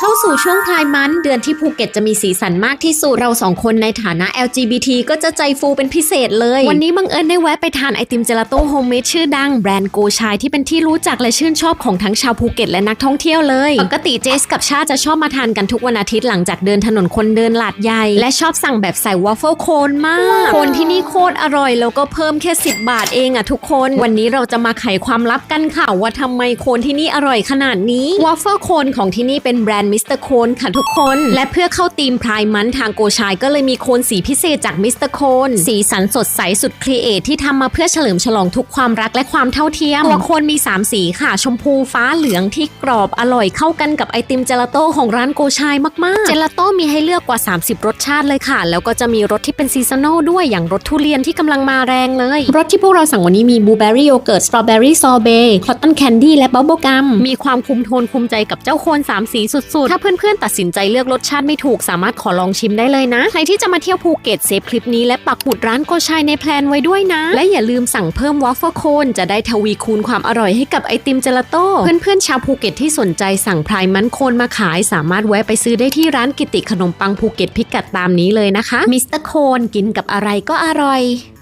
เข้าสู่ช่วงพลายมันเดือนที่ภูเก็ตจะมีสีสันมากที่สุดเราสองคนในฐานะ LGBT ก็จะใจฟูเป็นพิเศษเลย วันนี้บังเอิญได้แวะไปทานไอติมเจลาโต้โฮมเมดชื่อดังแบรนด์โกชายที่เป็นที่รู้จักและชื่นชอบของทั้งชาวภูเก็ตและนักท่องเที่ยวเลย ปกติเจสกับชาจะชอบมาทานกันทุกวันอาทิตย์หลังจากเดินถนนคนเดินหลาดใหญ่ และชอบสั่งแบบใส่วอฟเฟิลโคนมาก โคนที่นี่โคตรอร่อยแล้วก็เพิ่มแค่ 10 บาทเองอะทุกคน วันนี้เราจะมาไขความลับกันค่ะว่าทำไมโคนที่นี่อร่อยขนาดนี้วอฟเฟิลโคนของที่นี่เป็นแบรนด์มิสเตอร์โคนค่ะทุกคน และเพื่อเข้าธีมพรายมันทางโกชายก็เลยมีโคนสีพิเศษจากมิสเตอร์โคนสีสันสดใสสุดครีเอทที่ทำมาเพื่อเฉลิมฉลองทุกความรักและความเท่าเทียมตัวโคนมี 3 สีค่ะ ชมพูฟ้าเหลืองที่กรอบอร่อยเข้ากันกับไอติมเจลาโต้ของร้านโกชายมากๆ เจลาโต้มีให้เลือกกว่า 30 รสชาติเลยค่ะ แล้วก็จะมีรสที่เป็นซีซันอลด้วยอย่างรสทุเรียนที่กำลังมาแรงเลย รสที่พวกเราสั่งวันนี้มีบลูเบอร์รี่โยเกิร์ตสตรอเบอร์รี่ซอเบต์คอตตอนแคนดี้และบับเบิลกัมมีความคุมโทนคุมใจกับเจ้าโคนสามสุดๆ ถ้าเพื่อนๆ ตัดสินใจเลือกรสชาติไม่ถูกสามารถขอลองชิมได้เลยนะ ใครที่จะมาเที่ยวภูเก็ตเซฟคลิปนี้และปักหมุดร้านโกชายในแพลนไว้ด้วยนะ และอย่าลืมสั่งเพิ่มวอฟเฟิลโคนจะได้ทวีคูณความอร่อยให้กับไอติมเจลาโต้เพื่อนๆชาวภูเก็ตที่สนใจสั่งพรายมันโคนมาขาย สามารถแวะไปซื้อได้ที่ร้านกิติขนมปังภูเก็ตพิกัดตามนี้เลยนะคะมิสเตอร์โคนกินกับอะไรก็อร่อย